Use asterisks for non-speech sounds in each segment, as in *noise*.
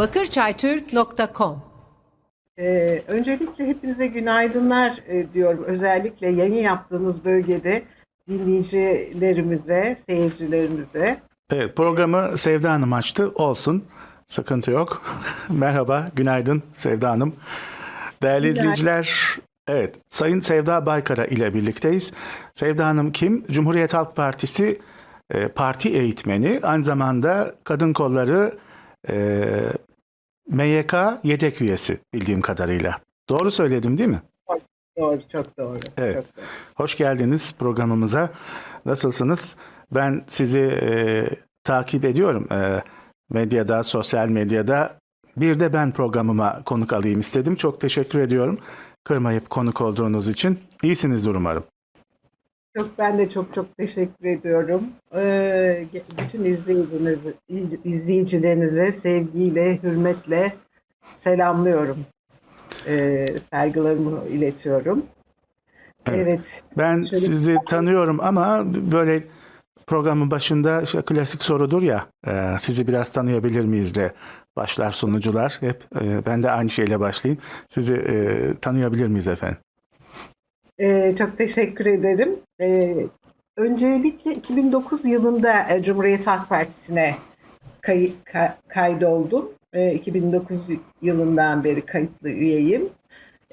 bakırçaytürk.com Ee, öncelikle hepinize günaydınlar e, diyorum. Özellikle yayın yaptığınız bölgede dinleyicilerimize, seyircilerimize. Evet, programı Sevda Hanım açtı. Olsun. Sıkıntı yok. *laughs* Merhaba, günaydın Sevda Hanım. Değerli Günaydın. izleyiciler, evet Sayın Sevda Baykara ile birlikteyiz. Sevda Hanım kim? Cumhuriyet Halk Partisi e, parti eğitmeni. Aynı zamanda Kadın Kolları e, MYK yedek üyesi bildiğim kadarıyla. Doğru söyledim değil mi? Doğru, çok doğru. Evet. Çok doğru. Hoş geldiniz programımıza. Nasılsınız? Ben sizi e, takip ediyorum e, medyada, sosyal medyada. Bir de ben programıma konuk alayım istedim. Çok teşekkür ediyorum. Kırmayıp konuk olduğunuz için. İyisinizdir umarım. Çok ben de çok çok teşekkür ediyorum. Ee, bütün izleyicilerinize, izleyicilerinize sevgiyle, hürmetle selamlıyorum. Ee, saygılarımı iletiyorum. Evet. evet Ben Şöyle- sizi tanıyorum ama böyle programın başında işte klasik sorudur ya e, sizi biraz tanıyabilir miyiz de başlar sunucular hep e, ben de aynı şeyle başlayayım. Sizi e, tanıyabilir miyiz efendim? Ee, çok teşekkür ederim. Ee, öncelikle 2009 yılında e, Cumhuriyet Halk Partisi'ne kay, ka- kaydoldum. Ee, 2009 yılından beri kayıtlı üyeyim.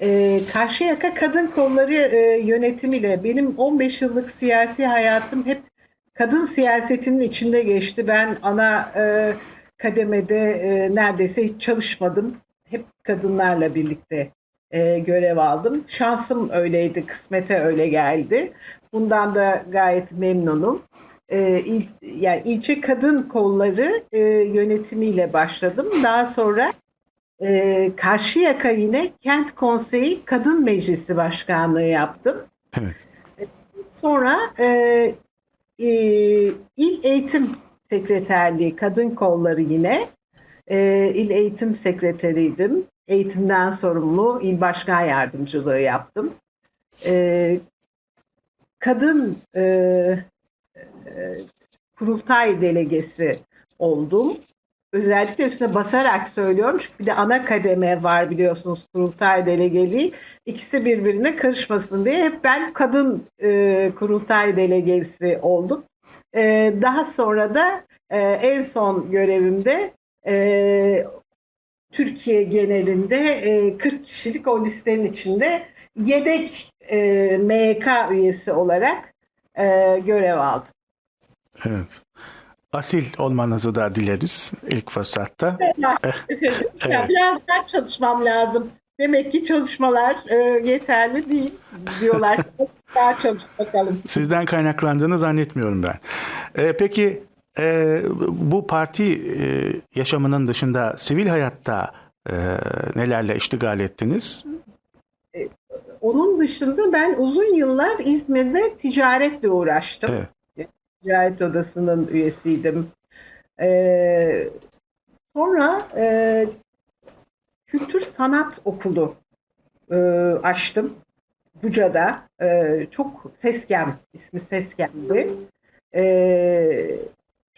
Ee, Karşıyaka Kadın Kolları e, yönetimiyle benim 15 yıllık siyasi hayatım hep kadın siyasetinin içinde geçti. Ben ana e, kademede e, neredeyse hiç çalışmadım. Hep kadınlarla birlikte e, görev aldım. Şansım öyleydi, kısmete öyle geldi. Bundan da gayet memnunum. E, il, yani ilçe kadın kolları e, yönetimiyle başladım. Daha sonra e, Karşıyaka yine Kent Konseyi Kadın Meclisi Başkanlığı yaptım. Evet. Sonra e, e, İl Eğitim Sekreterliği Kadın Kolları yine e, İl Eğitim Sekreteriydim. Eğitimden sorumlu İl Başkan Yardımcılığı yaptım. E, kadın e, e, kurultay delegesi oldum. Özellikle üstüne basarak söylüyorum çünkü bir de ana kademe var biliyorsunuz kurultay delegeliği. İkisi birbirine karışmasın diye hep ben kadın e, kurultay delegesi oldum. E, daha sonra da e, en son görevimde e, Türkiye genelinde e, 40 kişilik o listenin içinde yedek e, MYK üyesi olarak e, görev aldım. Evet. Asil olmanızı da dileriz ilk fırsatta. Efendim, *laughs* ya biraz daha çalışmam lazım. Demek ki çalışmalar e, yeterli değil diyorlar. *laughs* daha çalış bakalım. Sizden kaynaklandığını zannetmiyorum ben. Peki e, bu parti e, yaşamının dışında sivil hayatta e, nelerle iştigal ettiniz? Onun dışında ben uzun yıllar İzmir'de ticaretle uğraştım. Evet. Ticaret Odası'nın üyesiydim. Ee, sonra e, Kültür Sanat Okulu e, açtım. Buca'da. E, çok Seskem, ismi Seskem'di. E,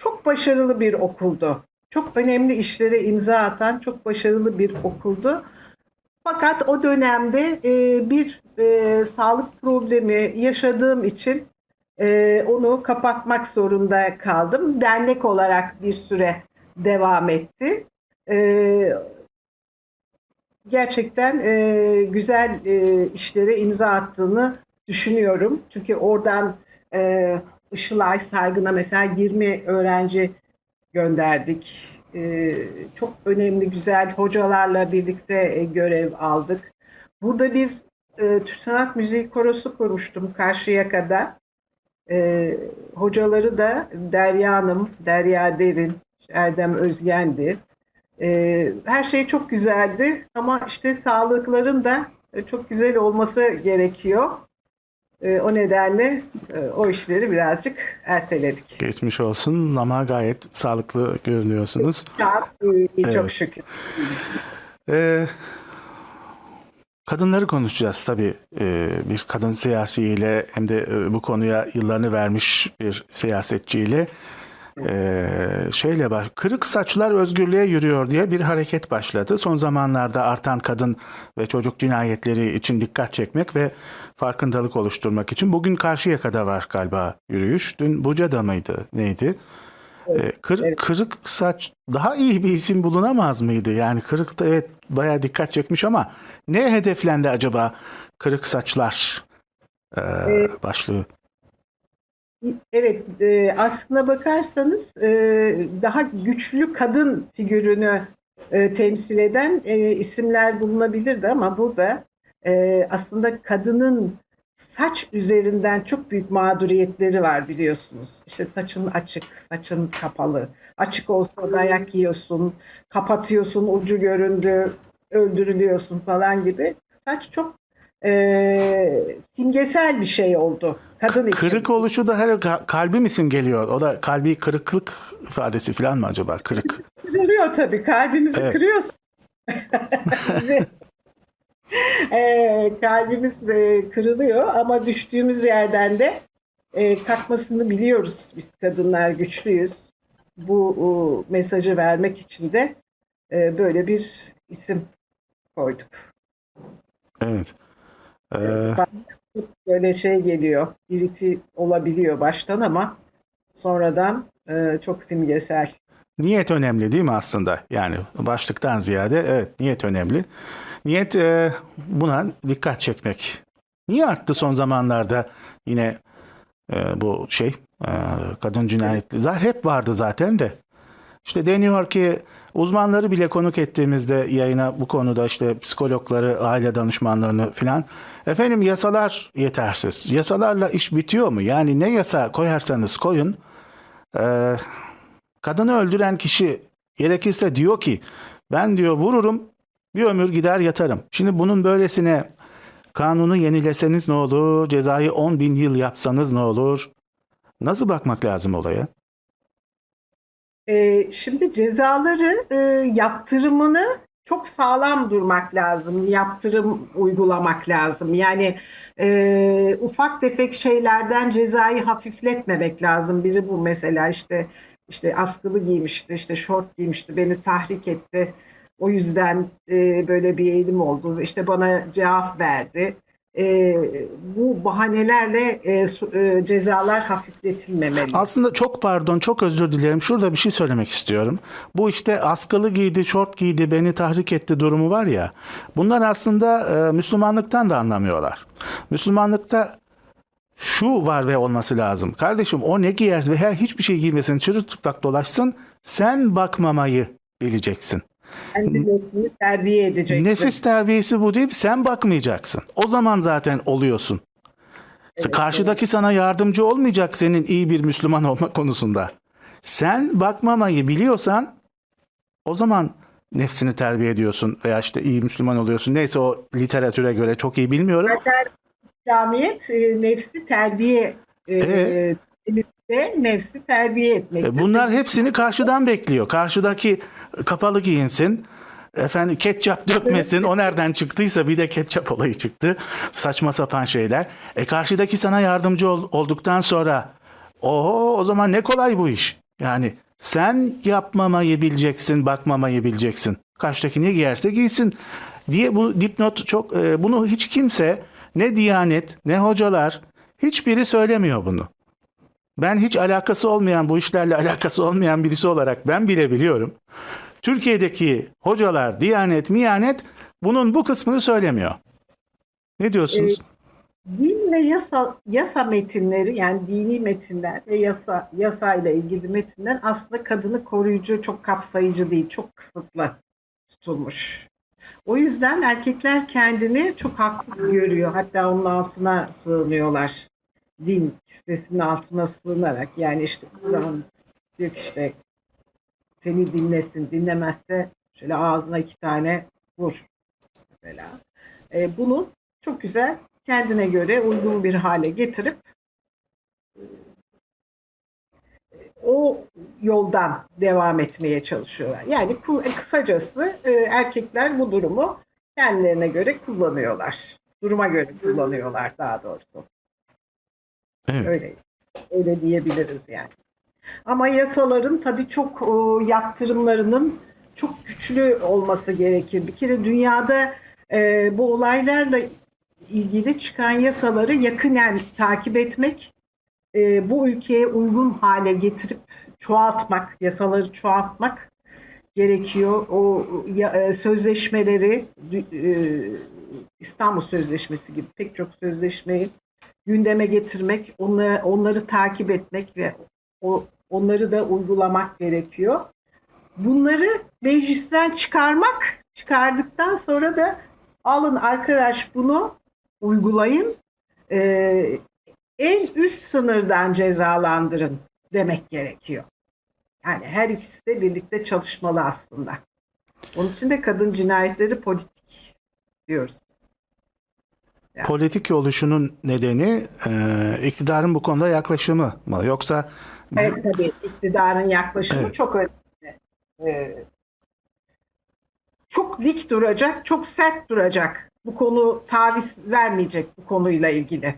çok başarılı bir okuldu. Çok önemli işlere imza atan çok başarılı bir okuldu. Fakat o dönemde e, bir e, sağlık problemi yaşadığım için e, onu kapatmak zorunda kaldım. Dernek olarak bir süre devam etti. E, gerçekten e, güzel e, işlere imza attığını düşünüyorum. Çünkü oradan e, Işılay Saygın'a mesela 20 öğrenci gönderdik. E, çok önemli güzel hocalarla birlikte e, görev aldık. Burada bir e, Türk Sanat Müziği Korosu kurmuştum Karşıyaka'da. E, hocaları da Derya Hanım, Derya Derin, Erdem Özgen'di. E, her şey çok güzeldi ama işte sağlıkların da e, çok güzel olması gerekiyor. E, o nedenle e, o işleri birazcık erteledik. Geçmiş olsun ama gayet sağlıklı görünüyorsunuz. Çok, iyi, çok Evet. şükür. Ee, kadınları konuşacağız tabii. Ee, bir kadın siyasiyle hem de e, bu konuya yıllarını vermiş bir siyasetçiyle. Ee, şeyle var. Kırık saçlar özgürlüğe yürüyor diye bir hareket başladı. Son zamanlarda artan kadın ve çocuk cinayetleri için dikkat çekmek ve farkındalık oluşturmak için. Bugün Karşıyaka'da var galiba yürüyüş. Dün Buca'da mıydı? Neydi? Ee, kır- evet. Kırık saç daha iyi bir isim bulunamaz mıydı? Yani kırık da evet bayağı dikkat çekmiş ama ne hedeflendi acaba kırık saçlar e, başlığı? Evet, e, aslına bakarsanız e, daha güçlü kadın figürünü e, temsil eden e, isimler bulunabilirdi ama burada e, aslında kadının saç üzerinden çok büyük mağduriyetleri var biliyorsunuz. İşte saçın açık, saçın kapalı. Açık olsa dayak yiyorsun, kapatıyorsun, ucu göründü, öldürülüyorsun falan gibi. Saç çok e, simgesel bir şey oldu kadın için. Kırık oluşu da her ka- kalbi mi simgeliyor? O da kalbi kırıklık ifadesi falan mı acaba? Kırık. *laughs* Kırılıyor tabii. Kalbimizi Evet. kırıyorsun. Eee, *laughs* kalbimiz e, kırılıyor ama düştüğümüz yerden de e, kalkmasını biliyoruz. Biz kadınlar güçlüyüz. Bu o, mesajı vermek için de e, böyle bir isim koyduk. Evet. Ee, Böyle şey geliyor, iriti olabiliyor baştan ama sonradan e, çok simgesel. niyet önemli değil mi aslında? Yani başlıktan ziyade evet niyet önemli. Niyet e, buna dikkat çekmek. Niye arttı son zamanlarda yine e, bu şey e, kadın cinayetleri? Zaten hep vardı zaten de. İşte deniyor ki uzmanları bile konuk ettiğimizde yayına bu konuda işte psikologları, aile danışmanlarını filan efendim yasalar yetersiz. Yasalarla iş bitiyor mu? Yani ne yasa koyarsanız koyun e, kadını öldüren kişi gerekirse diyor ki ben diyor vururum bir ömür gider yatarım. Şimdi bunun böylesine kanunu yenileseniz ne olur? Cezayı 10 bin yıl yapsanız ne olur? Nasıl bakmak lazım olaya? Ee, şimdi cezaları e, yaptırımını çok sağlam durmak lazım. Yaptırım uygulamak lazım. Yani e, ufak tefek şeylerden cezayı hafifletmemek lazım. Biri bu mesela işte işte askılı giymişti, işte şort giymişti, beni tahrik etti. O yüzden e, böyle bir eğilim oldu. İşte bana cevap verdi. E, bu bahanelerle e, e, cezalar hafifletilmemeli. Aslında çok pardon, çok özür dilerim. Şurada bir şey söylemek istiyorum. Bu işte askılı giydi, şort giydi, beni tahrik etti durumu var ya. Bunlar aslında e, Müslümanlıktan da anlamıyorlar. Müslümanlıkta şu var ve olması lazım. Kardeşim o ne giyer veya hiçbir şey giymesin, çırılçıplak dolaşsın. Sen bakmamayı bileceksin. Kendi terbiye edeceksin. Nefis terbiyesi bu değil, sen bakmayacaksın. O zaman zaten oluyorsun. Karşıdaki sana yardımcı olmayacak senin iyi bir Müslüman olma konusunda. Sen bakmamayı biliyorsan o zaman nefsini terbiye ediyorsun veya işte iyi Müslüman oluyorsun. Neyse o literatüre göre çok iyi bilmiyorum. Zaten İslamiyet e, nefsi terbiye e, elimizde nefsi terbiye etmek. E, Bunlar hepsini karşıdan bekliyor. Karşıdaki kapalı giyinsin. Efendim ketçap dökmesin. O nereden çıktıysa bir de ketçap olayı çıktı. Saçma sapan şeyler. E karşıdaki sana yardımcı ol- olduktan sonra oho o zaman ne kolay bu iş. Yani sen yapmamayı bileceksin, bakmamayı bileceksin. Karşıdaki ne giyerse giysin diye bu dipnot çok e, bunu hiç kimse ne diyanet ne hocalar hiçbiri söylemiyor bunu. Ben hiç alakası olmayan bu işlerle *laughs* alakası olmayan birisi olarak ben bile biliyorum. Türkiye'deki hocalar, diyanet, miyanet bunun bu kısmını söylemiyor. Ne diyorsunuz? Din ve yasa yasa metinleri yani dini metinler ve yasa yasayla ilgili metinler aslında kadını koruyucu, çok kapsayıcı değil, çok kısıtlı tutulmuş. O yüzden erkekler kendini çok haklı görüyor. Hatta onun altına sığınıyorlar. Din kütlesinin altına sığınarak. Yani işte Kur'an diyor ki işte seni dinlesin. Dinlemezse şöyle ağzına iki tane vur mesela. E, bunu çok güzel kendine göre uygun bir hale getirip e, o yoldan devam etmeye çalışıyorlar. Yani ku- kısacası e, erkekler bu durumu kendilerine göre kullanıyorlar. Duruma göre kullanıyorlar daha doğrusu. Evet. Öyle öyle diyebiliriz yani. Ama yasaların tabii çok e, yaptırımlarının çok güçlü olması gerekir. Bir kere dünyada e, bu olaylarla ilgili çıkan yasaları yakinen takip etmek, e, bu ülkeye uygun hale getirip çoğaltmak, yasaları çoğaltmak gerekiyor. O ya- e, sözleşmeleri e, İstanbul Sözleşmesi gibi pek çok sözleşmeyi gündeme getirmek, onları onları takip etmek ve o onları da uygulamak gerekiyor. Bunları meclisten çıkarmak, çıkardıktan sonra da alın arkadaş bunu uygulayın. Ee, en üst sınırdan cezalandırın demek gerekiyor. Yani her ikisi de birlikte çalışmalı aslında. Onun için de kadın cinayetleri politik diyoruz. Politik oluşunun nedeni e, iktidarın bu konuda yaklaşımı mı? Yoksa Evet tabii iktidarın yaklaşımı Evet. çok önemli. Ee, çok dik duracak, çok sert duracak. Bu konu taviz vermeyecek bu konuyla ilgili.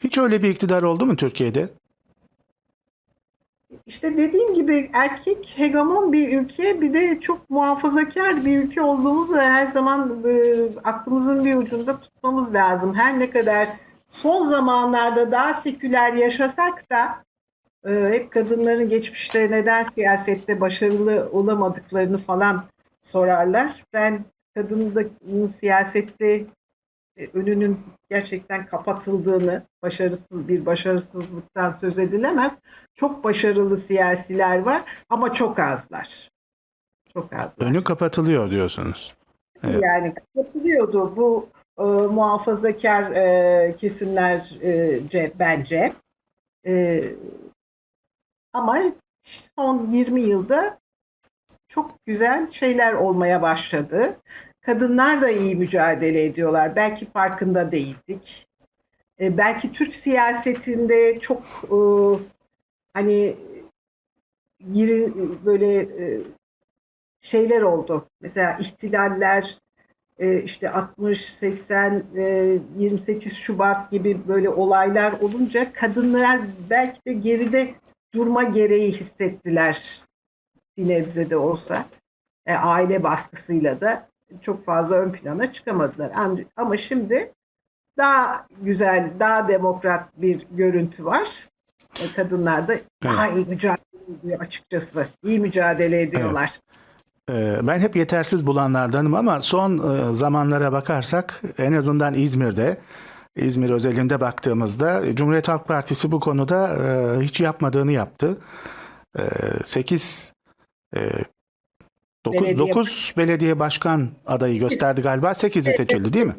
hiç öyle bir iktidar oldu mu Türkiye'de? İşte dediğim gibi erkek hegemon bir ülke bir de çok muhafazakar bir ülke olduğumuzu her zaman e, aklımızın bir ucunda tutmamız lazım. Her ne kadar son zamanlarda daha seküler yaşasak da e, hep kadınların geçmişte neden siyasette başarılı olamadıklarını falan sorarlar. Ben kadının siyasette önünün gerçekten kapatıldığını, başarısız bir başarısızlıktan söz edilemez. Çok başarılı siyasiler var ama çok azlar. Çok azlar. Önü kapatılıyor diyorsunuz. Evet. Yani katılıyordu bu e, muhafazakar e, kesimlerce bence. E, ama son 20 yılda çok güzel şeyler olmaya başladı. Kadınlar da iyi mücadele ediyorlar. Belki farkında değildik. E, belki Türk siyasetinde çok e, hani giri böyle e, şeyler oldu. Mesela ihtilaller, e, işte 60, 80, e, 28 Şubat gibi böyle olaylar olunca kadınlar belki de geride durma gereği hissettiler bir nebze de olsa. E, aile baskısıyla da çok fazla ön plana çıkamadılar. Am- Ama şimdi daha güzel, daha demokrat bir görüntü var. E, Kadınlar da daha iyi mücadele ediyor açıkçası. İyi mücadele ediyorlar. Ee, Ben hep yetersiz bulanlardanım ama son e, zamanlara bakarsak en azından İzmir'de, İzmir özelinde baktığımızda Cumhuriyet Halk Partisi bu konuda e, hiç yapmadığını yaptı. 8 9 Belediye 9 belediye başkan adayı gösterdi galiba. 8'i seçildi değil mi?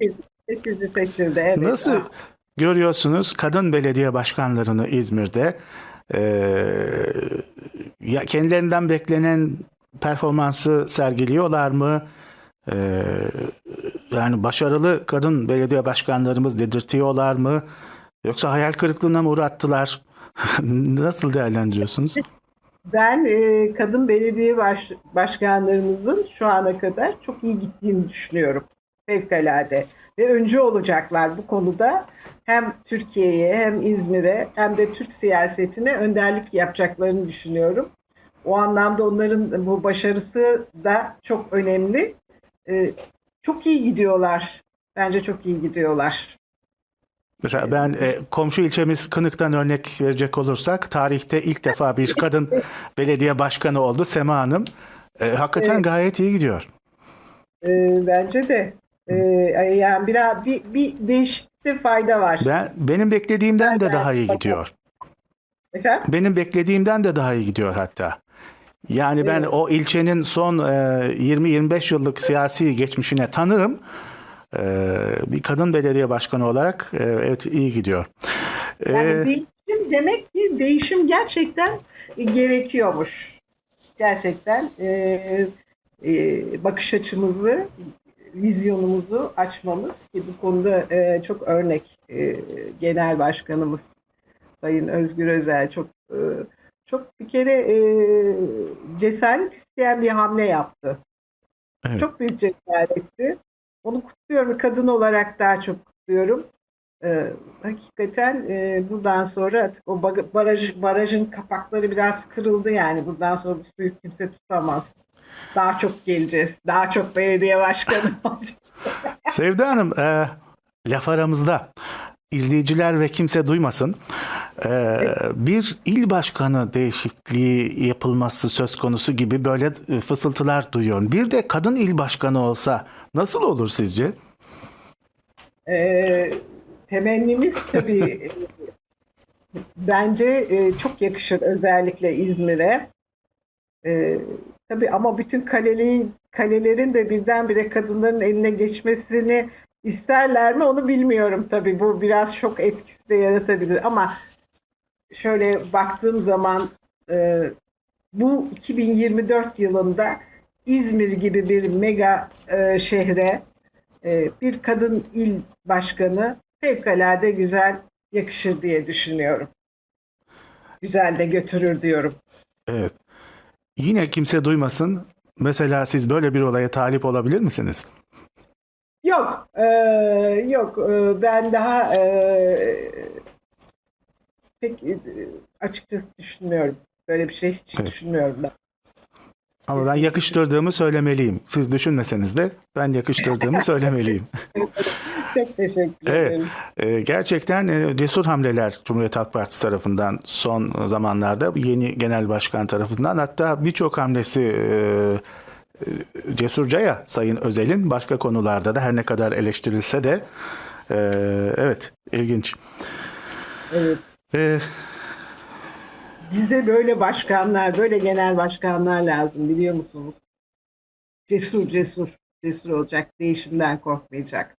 Sekizi seçildi. Evet. Nasıl Ah, görüyorsunuz kadın belediye başkanlarını İzmir'de? Ee, ya kendilerinden beklenen performansı sergiliyorlar mı? Ee, yani başarılı kadın belediye başkanlarımız dedirtiyorlar mı? Yoksa hayal kırıklığına mı uğrattılar? *laughs* Nasıl değerlendiriyorsunuz? Ben e, kadın belediye baş, başkanlarımızın şu ana kadar çok iyi gittiğini düşünüyorum. Fevkalade. Ve öncü olacaklar bu konuda. Hem Türkiye'ye hem İzmir'e hem de Türk siyasetine önderlik yapacaklarını düşünüyorum. O anlamda onların bu başarısı da çok önemli. E, çok iyi gidiyorlar. Bence çok iyi gidiyorlar. Mesela ben e, komşu ilçemiz Kınık'tan örnek verecek olursak tarihte ilk defa bir kadın *laughs* belediye başkanı oldu Sema Hanım. E, hakikaten Evet. gayet iyi gidiyor. E, bence de. E, yani biraz bir, bir değişiklikte fayda var. Ben benim beklediğimden de Ben- daha iyi gidiyor. Efendim? Benim beklediğimden de daha iyi gidiyor hatta. Yani ben Evet. o ilçenin son e, 20-25 yıllık siyasi geçmişine tanığım. E, bir kadın belediye başkanı olarak e, evet iyi gidiyor. Yani değişim demek ki değişim gerçekten gerekiyormuş. Gerçekten e, e, bakış açımızı, vizyonumuzu açmamız ki bu konuda e, çok örnek e, genel başkanımız Sayın Özgür Özel çok e, çok bir kere e, cesaret isteyen bir hamle yaptı. Evet. Çok büyük cesaretti. Onu kutluyorum. Kadın olarak daha çok kutluyorum. Ee, hakikaten e, buradan sonra artık o baraj, barajın kapakları biraz kırıldı yani. Buradan sonra bu suyu kimse tutamaz. Daha çok geleceğiz. Daha çok belediye başkanı. *laughs* Sevda Hanım, e, laf aramızda izleyiciler ve kimse duymasın. E, bir il başkanı değişikliği yapılması söz konusu gibi böyle e, fısıltılar duyuyorum. Bir de kadın il başkanı olsa nasıl olur sizce? Ee, temennimiz tabii e, *laughs* bence e, çok yakışır özellikle İzmir'e. Ee, tabii ama bütün kaleli, kalelerin de birdenbire kadınların eline geçmesini isterler mi onu bilmiyorum tabii. Bu biraz şok etkisi de yaratabilir ama şöyle baktığım zaman e, bu 2024 yılında İzmir gibi bir mega e, şehre e, bir kadın il başkanı fevkalade güzel yakışır diye düşünüyorum. Güzel de götürür diyorum. Evet. Yine kimse duymasın. Mesela siz böyle bir olaya talip olabilir misiniz? Yok, e, yok. e, ben daha e, pek e, açıkçası düşünmüyorum. Böyle bir şey hiç Evet. düşünmüyorum ben. Ama ben yakıştırdığımı söylemeliyim. Siz düşünmeseniz de ben yakıştırdığımı *laughs* söylemeliyim. Çok teşekkür Evet. ederim. Ee, gerçekten e, cesur hamleler Cumhuriyet Halk Partisi tarafından son zamanlarda yeni genel başkan tarafından hatta birçok hamlesi e, e, cesurca ya Sayın Özel'in başka konularda da her ne kadar eleştirilse de e, evet ilginç. Evet. E, Bize böyle başkanlar, böyle genel başkanlar lazım biliyor musunuz? Cesur, cesur, cesur olacak, değişimden korkmayacak.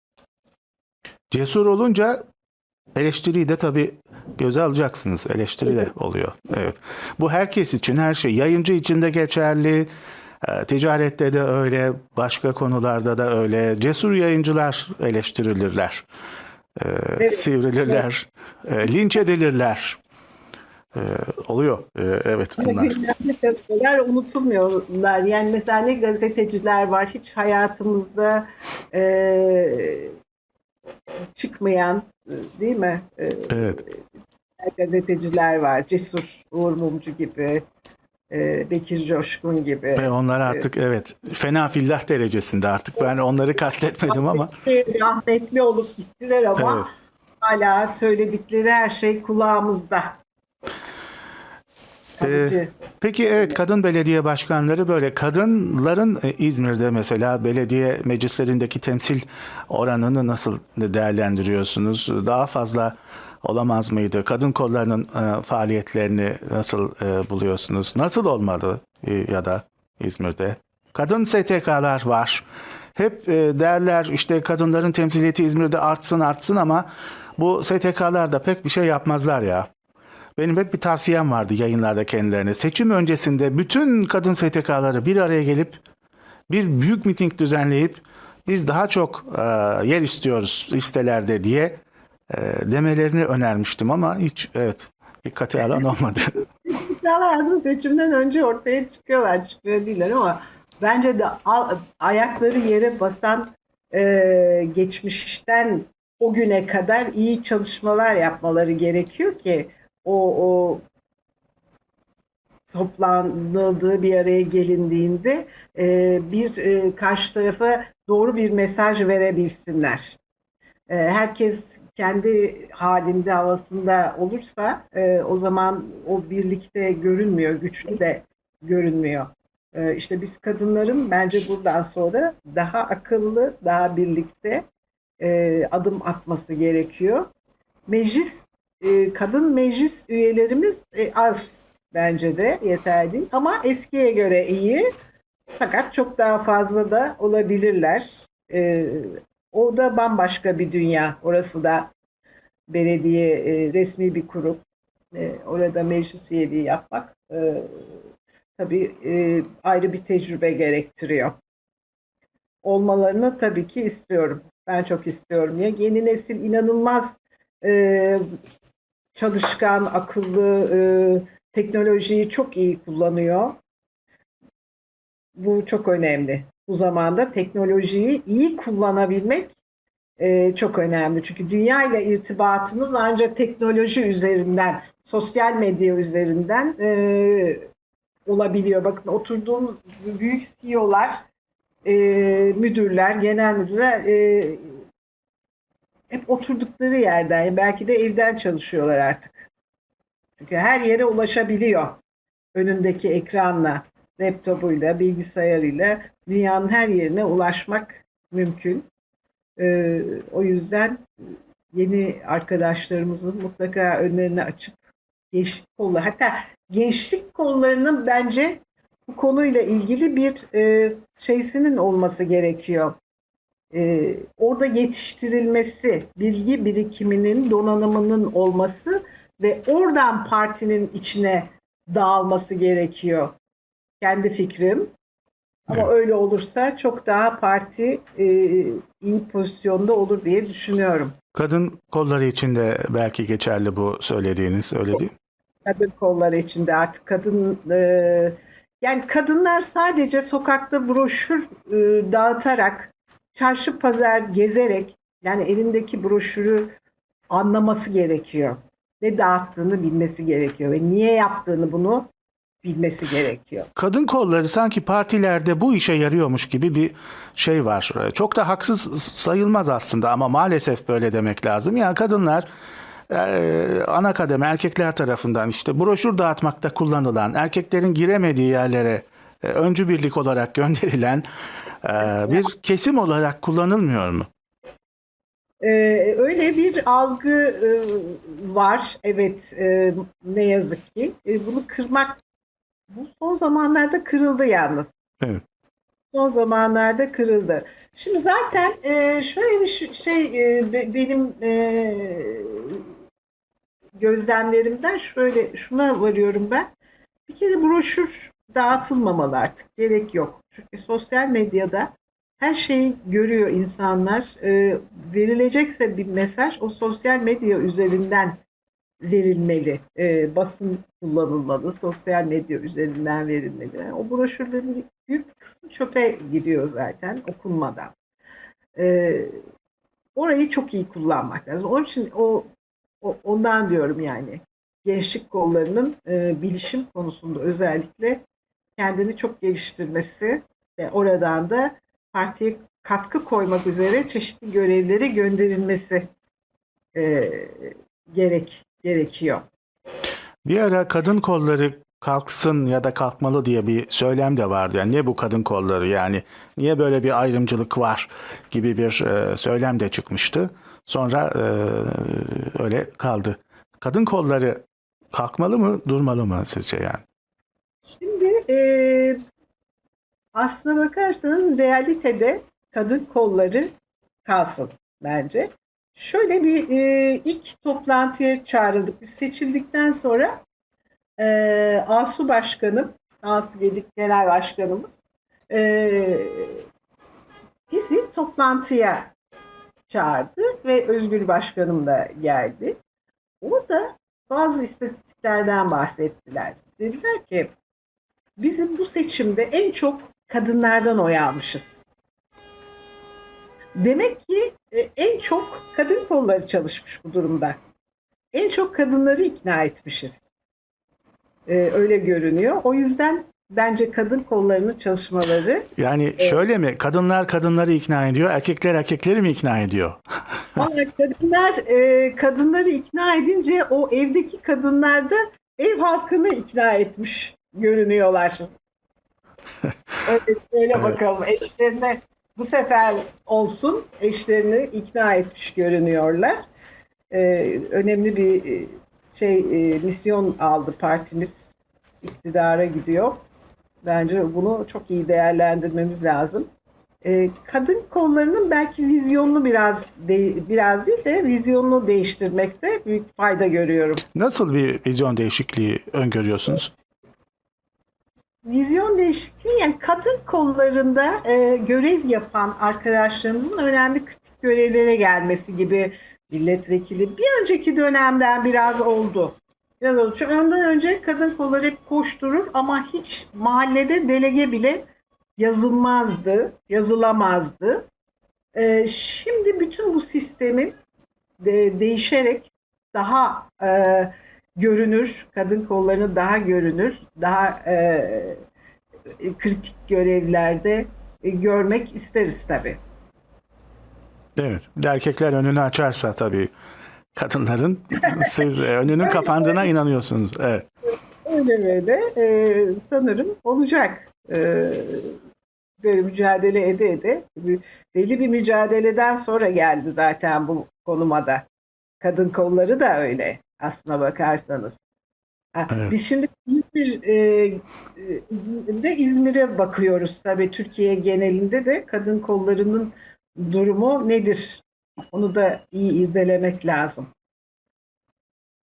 cesur olunca eleştiriyi de tabii göze alacaksınız. Eleştiri de oluyor. Evet. Bu herkes için her şey. Yayıncı için de geçerli. e, Ticarette de öyle, başka konularda da öyle. Cesur yayıncılar eleştirilirler. E, Evet. Sivrilirler. e, Linç edilirler. E, Oluyor. E, Evet bunlar. kadınlar unutulmuyorlar. Yani mesela ne gazeteciler var hiç hayatımızda e, çıkmayan değil mi? E, Evet. gazeteciler var. Cesur Uğur Mumcu gibi, e, Bekir Coşkun gibi. Ve onlar artık evet fena fillah derecesinde artık. Ben onları kastetmedim ama. Rahmetli, rahmetli olup gittiler ama Evet. hala söyledikleri her şey kulağımızda. Kalıcı. Peki evet kadın belediye başkanları böyle kadınların e, İzmir'de mesela belediye meclislerindeki temsil oranını nasıl değerlendiriyorsunuz? Daha fazla olamaz mıydı? Kadın kollarının e, faaliyetlerini nasıl e, buluyorsunuz? Nasıl olmalı e, ya da İzmir'de? Kadın STK'lar var. Hep e, derler işte kadınların temsiliyeti İzmir'de artsın artsın ama bu STK'lar da pek bir şey yapmazlar ya. Benim hep bir tavsiyem vardı yayınlarda kendilerine. Seçim öncesinde bütün kadın STK'ları bir araya gelip bir büyük miting düzenleyip biz daha çok e, yer istiyoruz listelerde diye e, demelerini önermiştim ama hiç evet dikkate alan olmadı. İddialar aslında seçimden önce ortaya çıkıyorlar, çıkıyor değiller ama bence de al- ayakları yere basan e, geçmişten o güne kadar iyi çalışmalar yapmaları gerekiyor ki o, o toplanıldığı bir araya gelindiğinde e, bir e, karşı tarafa doğru bir mesaj verebilsinler. E, herkes kendi halinde havasında olursa e, o zaman o birlikte görünmüyor, güçlü de görünmüyor. E, işte biz kadınların bence buradan sonra daha akıllı, daha birlikte e, adım atması gerekiyor. Meclis, e, kadın meclis üyelerimiz e, az bence de yeterli ama eskiye göre iyi. Fakat çok daha fazla da olabilirler. E, o da bambaşka bir dünya. Orası da belediye e, resmi bir kurum. E, orada meclis üyeliği yapmak e, tabii ayrı bir tecrübe gerektiriyor. Olmalarını tabii ki istiyorum. Ben çok istiyorum. Ya yeni nesil inanılmaz çalışkan, akıllı, e, teknolojiyi çok iyi kullanıyor. Bu çok önemli. Bu zamanda teknolojiyi iyi kullanabilmek e, çok önemli. Çünkü dünya ile irtibatınız ancak teknoloji üzerinden, sosyal medya üzerinden e, olabiliyor. Bakın oturduğumuz büyük CEO'lar, e, müdürler, genel müdürler e, hep oturdukları yerden, belki de evden çalışıyorlar artık. Çünkü her yere ulaşabiliyor. Önündeki ekranla, laptopuyla, bilgisayarıyla dünyanın her yerine ulaşmak mümkün. Ee, o yüzden yeni arkadaşlarımızın mutlaka önlerini açıp gençlik kolları, hatta gençlik kollarının bence bu konuyla ilgili bir e, şeysinin olması gerekiyor. E, orada yetiştirilmesi, bilgi birikiminin, donanımının olması ve oradan partinin içine dağılması gerekiyor. Kendi fikrim. Ama Evet. öyle olursa çok daha parti e, iyi pozisyonda olur diye düşünüyorum. Kadın kolları için de belki geçerli bu söylediğiniz öyle değil mi? Kadın kolları içinde artık kadın e, yani kadınlar sadece sokakta broşür e, dağıtarak çarşı pazar gezerek yani elindeki broşürü anlaması gerekiyor. Ne dağıttığını bilmesi gerekiyor ve niye yaptığını bunu bilmesi gerekiyor. Kadın kolları sanki partilerde bu işe yarıyormuş gibi bir şey var. Çok da haksız sayılmaz aslında ama maalesef böyle demek lazım. Yani kadınlar e, ana kademe erkekler tarafından işte broşür dağıtmakta kullanılan, erkeklerin giremediği yerlere e, öncü birlik olarak gönderilen bir kesim olarak kullanılmıyor mu? Ee, öyle bir algı e, var. Evet, e, ne yazık ki. E, bunu kırmak bu son zamanlarda kırıldı yalnız. Evet. Son zamanlarda kırıldı. Şimdi zaten e, şöyle bir şey e, be- benim e, gözlemlerimden şöyle şuna varıyorum ben. Bir kere broşür dağıtılmamalı artık. Gerek yok. Çünkü sosyal medyada her şeyi görüyor insanlar. E, verilecekse bir mesaj o sosyal medya üzerinden verilmeli. E, basın kullanılmalı. Sosyal medya üzerinden verilmeli. Yani o broşürlerin büyük kısmı çöpe gidiyor zaten okunmadan. E, orayı çok iyi kullanmak lazım. Onun için o, o ondan diyorum yani gençlik kollarının e, bilişim konusunda özellikle kendini çok geliştirmesi ve oradan da partiye katkı koymak üzere çeşitli görevlere gönderilmesi e, gerek gerekiyor. Bir ara kadın kolları kalksın ya da kalkmalı diye bir söylem de vardı. Yani niye bu kadın kolları yani niye böyle bir ayrımcılık var gibi bir e, söylem de çıkmıştı. Sonra e, öyle kaldı. Kadın kolları kalkmalı mı durmalı mı sizce yani? Şimdi e, aslına bakarsanız realitede kadın kolları kalsın bence. Şöyle bir e, ilk toplantıya çağrıldık. Biz seçildikten sonra e, Asu Başkanım, Asu Gedik Genel Başkanımız e, bizi toplantıya çağırdı ve Özgür Başkanım da geldi. Orada bazı istatistiklerden bahsettiler. Dediler ki bizim bu seçimde en çok kadınlardan oy almışız. Demek ki e, en çok kadın kolları çalışmış bu durumda. En çok kadınları ikna etmişiz. E, öyle görünüyor. O yüzden bence kadın kollarının çalışmaları Yani şöyle mi? Kadınlar kadınları ikna ediyor, erkekler erkekleri mi ikna ediyor? *laughs* Ama kadınlar e, kadınları ikna edince o evdeki kadınlar da ev halkını ikna etmiş görünüyorlar. Öyle, öyle bakalım. Eşlerine bu sefer olsun eşlerini ikna etmiş görünüyorlar. E, önemli bir e, şey e, misyon aldı partimiz. iktidara gidiyor. Bence bunu çok iyi değerlendirmemiz lazım. E, kadın kollarının belki vizyonunu biraz de, biraz değil de vizyonunu değiştirmekte büyük fayda görüyorum. Nasıl bir vizyon değişikliği öngörüyorsunuz? Vizyon değişikliği yani kadın kollarında e, görev yapan arkadaşlarımızın önemli kritik görevlere gelmesi gibi milletvekili bir önceki dönemden biraz oldu. Biraz oldu. Çünkü ondan önce kadın kolları hep koşturur ama hiç mahallede delege bile yazılmazdı, yazılamazdı. Ee, şimdi bütün bu sistemin de, değişerek daha e, görünür, kadın kollarını daha görünür, daha e, kritik görevlerde e, görmek isteriz tabii. Evet. Erkekler önünü açarsa tabii kadınların *laughs* siz e, önünün kapandığına inanıyorsunuz. Evet. Öyle böyle e, sanırım olacak. E, böyle mücadele ede ede belli bir mücadeleden sonra geldi zaten bu konuma da. Kadın kolları da öyle aslına bakarsanız. Evet. Biz şimdi İzmir e, e, İzmir'e bakıyoruz tabii Türkiye genelinde de kadın kollarının durumu nedir? Onu da iyi irdelemek lazım.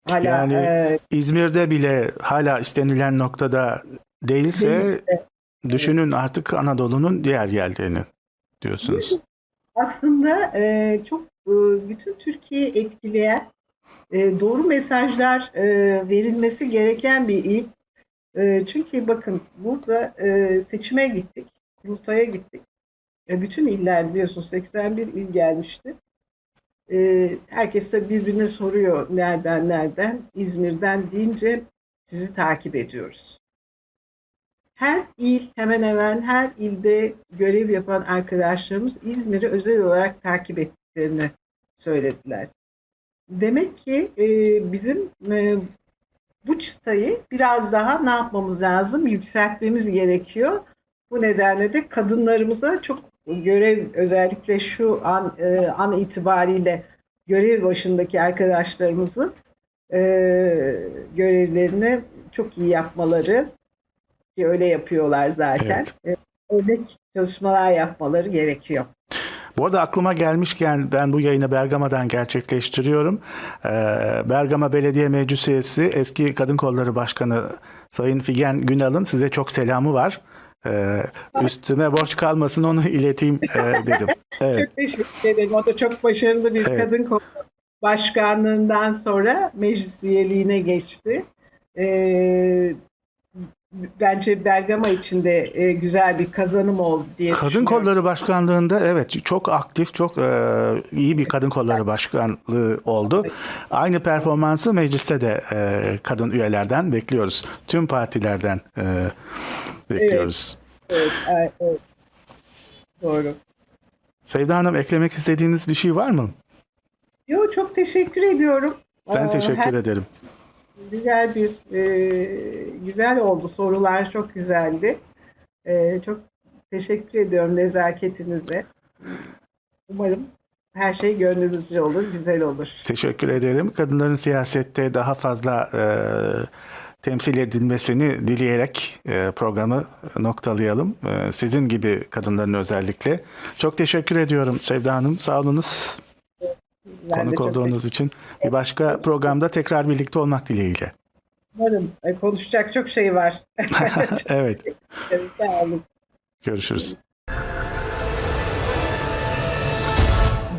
Hala Yani e, İzmir'de bile hala istenilen noktada değilse Değilse, düşünün artık Anadolu'nun diğer yerlerini diyorsunuz. aslında e, çok e, bütün Türkiye'yi etkileyen e, doğru mesajlar e, verilmesi gereken bir il. E, çünkü bakın burada e, seçime gittik, kurultaya gittik. E, bütün iller biliyorsunuz 81 il gelmişti. E, herkes de birbirine soruyor nereden nereden. İzmir'den deyince sizi takip ediyoruz. Her il hemen hemen her ilde görev yapan arkadaşlarımız İzmir'i özel olarak takip ettiklerini söylediler. Demek ki e, bizim e, bu çıtayı biraz daha ne yapmamız lazım? Yükseltmemiz gerekiyor. Bu nedenle de kadınlarımıza çok görev özellikle şu an e, an itibariyle görev başındaki arkadaşlarımızın e, görevlerini çok iyi yapmaları ki öyle yapıyorlar zaten. E, örnek çalışmalar yapmaları gerekiyor. Bu arada aklıma gelmişken ben bu yayını Bergama'dan gerçekleştiriyorum. Ee, Bergama Belediye Meclis Üyesi eski Kadın Kolları Başkanı Sayın Figen Günal'ın size çok selamı var. Ee, üstüme borç kalmasın onu ileteyim e, dedim. *laughs* Evet. Çok teşekkür ederim. O da çok başarılı bir Evet. kadın kolu başkanlığından sonra meclis üyeliğine geçti. Ee, bence Bergama için de e, güzel bir kazanım oldu diye Kadın. Kolları Başkanlığı'nda evet çok aktif, çok e, iyi bir Kadın Kolları Başkanlığı oldu. Aynı performansı mecliste de e, kadın üyelerden bekliyoruz. Tüm partilerden e, bekliyoruz. Evet, evet, evet. Doğru. Sevda Hanım eklemek istediğiniz bir şey var mı? Yo, çok teşekkür ediyorum. Ben teşekkür her- ederim. Güzel bir e, güzel oldu. Sorular çok güzeldi. E, çok teşekkür ediyorum nezaketinize. Umarım her şey gönlünüzce olur, güzel olur. Teşekkür ederim. Kadınların siyasette daha fazla e, temsil edilmesini dileyerek e, programı noktalayalım. E, sizin gibi kadınların özellikle. Çok teşekkür ediyorum Sevda Hanım. Sağ olunuz Ben konuk çok olduğunuz için. Bir başka programda tekrar birlikte olmak dileğiyle. Umarım e, konuşacak çok şey var. *laughs* *laughs* evet. Evet, Sağ olun. Görüşürüz.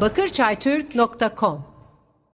bakırçaytürk.com